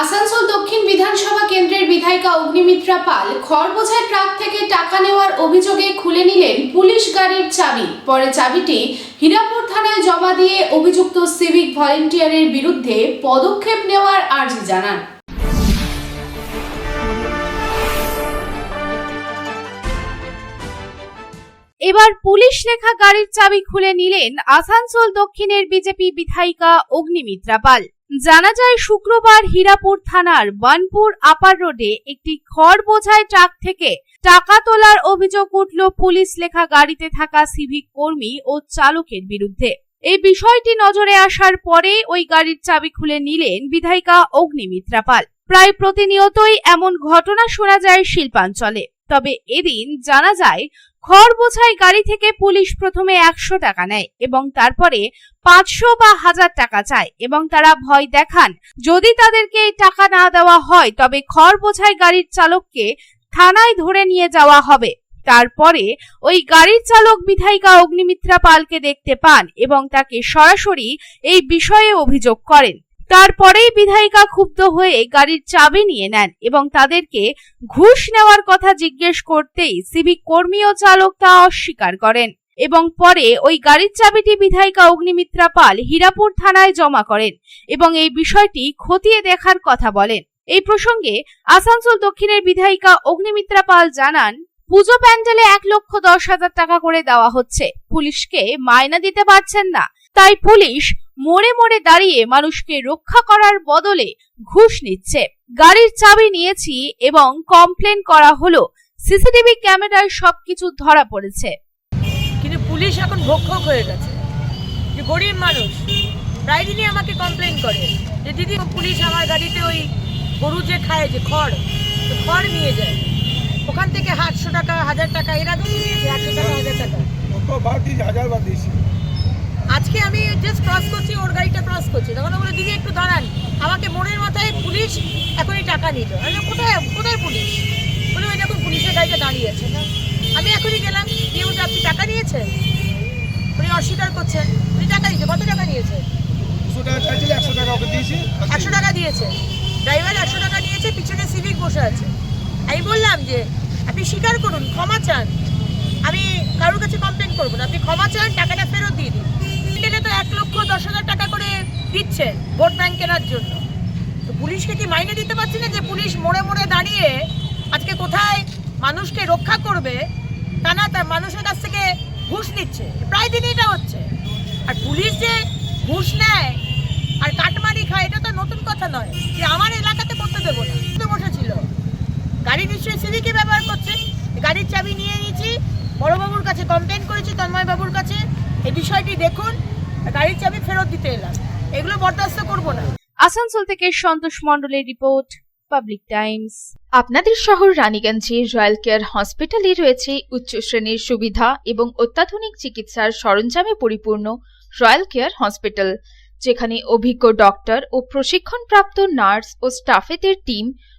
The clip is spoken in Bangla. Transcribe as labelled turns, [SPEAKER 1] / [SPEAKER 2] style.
[SPEAKER 1] আসানসোল দক্ষিণ বিধানসভা কেন্দ্রের বিধায়িকা অগ্নিমিত্রা পাল খড় বোঝাই ট্রাক থেকে টাকা নেওয়ার অভিযোগে খুলে নিলেন পুলিশ গাড়ির চাবি। পরে চাবিটি হীরাপুর থানায় জমা দিয়ে অভিযুক্ত সিভিক ভলেন্টিয়ারের বিরুদ্ধে পদক্ষেপ নেওয়ার আর্জি জানান। এবার পুলিশ লেখা গাড়ির চাবি খুলে নিলেন আসানসোল দক্ষিণের বিজেপি বিধায়িকা অগ্নিমিত্রা পাল। জানা যায় শুক্রবার হীরাপুর থানার বানপুর আপার রোডে একটি খড় বোঝাই ট্রাক থেকে টাকা তোলার অভিযোগ উঠল পুলিশ লেখা গাড়িতে থাকা সিভিক কর্মী ও চালকের বিরুদ্ধে। এই বিষয়টি নজরে আসার পরে ওই গাড়ির চাবি খুলে নিলেন বিধায়িকা অগ্নিমিত্রা পাল। প্রায় প্রতিনিয়তই এমন ঘটনা শোনা যায় শিল্পাঞ্চলে। তবে এদিন জানা যায় খড় বোঝাই গাড়ি থেকে পুলিশ প্রথমে একশো টাকা নেয় এবং তারপরে পাঁচশো বা হাজার টাকা চায় এবং তারা ভয় দেখান। যদি তাদেরকে এই টাকা না দেওয়া হয়, তবে খড় বোঝাই গাড়ির চালককে থানায় ধরে নিয়ে যাওয়া হবে। তারপরে ওই গাড়ির চালক বিধায়িকা অগ্নিমিত্রা পালকে দেখতে পান এবং তাকে সরাসরি এই বিষয়ে অভিযোগ করেন। তারপরেই বিধায়িকা ক্ষুব্ধ হয়ে গাড়ির চাবি নিয়ে নেন এবং তাদেরকে ঘুষ নেওয়ার কথা জিজ্ঞেস করতেই সিভিক কর্মী ও চালক তা অস্বীকার করেন এবং পরে ওই গাড়ির চাবিটি বিধায়িকা অগ্নিমিত্রা পাল হীরাপুর থানায় জমা করেন এবং এই বিষয়টি খতিয়ে দেখার কথা বলেন। এই প্রসঙ্গে আসানসোল দক্ষিণের বিধায়িকা অগ্নিমিত্রা পাল জানান, পুজো প্যান্ডেলে এক লক্ষ দশ হাজার টাকা করে দেওয়া হচ্ছে। পুলিশকে মায়না দিতে পারছেন না। তাই পুলিশ মোড়ে মোড়ে দাঁড়িয়ে মানুষকে রক্ষা করার বদলে ঘুষ নিচ্ছে। গাড়ির চাবি নিয়েছি এবং কমপ্লেন করা হলো। সিসিটিভি ক্যামেরায় সবকিছু ধরা পড়েছে।
[SPEAKER 2] কিন্তু পুলিশ এখন ভক্ষক হয়ে গেছে। যে গরিব মানুষ প্রায় দিনই আমাকে কমপ্লেন করে যে দিদি ও পুলিশ আমার গাড়িতে ওই গরু যে খায় যে খড় খড় নিয়ে যায়। ওখান থেকে আটশো টাকা হাজার টাকা এরা তো নিয়েছে একশো টাকা হাজার টাকা। আজকে আমি জাস্ট ক্রস করছি ওর গাড়িটা ক্রস করছি। তখন বলে দিদি একটু দাঁড়ান। আমাকে মনের মাথায় পুলিশ এখনই টাকা নিল আমি কোথায় কোথায় পুলিশ? বলে ওই দেখুন পুলিশের গাড়িটা দাঁড়িয়ে আছে। আমি এখনই গেলাম দিয়ে বলছে আপনি টাকা নিয়েছেন? উনি অস্বীকার করছেন উনি টাকা দিয়েছে কত টাকা নিয়েছে?
[SPEAKER 3] একশো টাকা দিয়েছে।
[SPEAKER 2] ড্রাইভার একশো টাকা নিয়েছে পিছনে সিভিক বসে আছে। আমি বললাম যে আপনি স্বীকার করুন ক্ষমা চান। আমি কারোর কাছে কমপ্লেন করব না। আপনি ক্ষমা চান টাকাটা দশ হাজার টাকা করে দিচ্ছেন ভোট ব্যাংক কেনার জন্য। তো পুলিশকে কি মাইনে দিতে পারছি না যে পুলিশ মোড়ে মোড়ে দাঁড়িয়ে আজকে কোথায় মানুষকে রক্ষা করবে, তা না তার মানুষের কাছ থেকে ঘুষ নিচ্ছে। প্রায় দিনই এটা হচ্ছে। আর পুলিশ যে ঘুষ নেয় আর কাটমারি খায়, এটা তো নতুন কথা নয়। যে আমার এলাকাতে করতে দেবো না। বসেছিল। গাড়ি নিশ্চয়ই সিভিকে ব্যবহার করছে। গাড়ির চাবি নিয়ে নিয়েছি। বড়বাবুর কাছে কমপ্লেন করেছি, তন্ময়বাবুর কাছে। এই বিষয়টি দেখুন। গাড়ির চাবি ফেরত দিতে এলাম। এগুলো বরদাস্ত করব না।
[SPEAKER 1] আসানসোল থেকে সন্তোষ মণ্ডলের রিপোর্ট পাবলিক টাইমস।
[SPEAKER 4] আপনাদের শহর রানীগঞ্জে রয়্যাল কেয়ার হসপিটালে রয়েছে উচ্চ শ্রেণির সুবিধা এবং অত্যাধুনিক চিকিৎসার সরঞ্জামে পরিপূর্ণ রয়্যাল কেয়ার হসপিটাল যেখানে অভিজ্ঞ ডক্টর ও প্রশিক্ষণপ্রাপ্ত নার্স ও স্টাফেদের টিম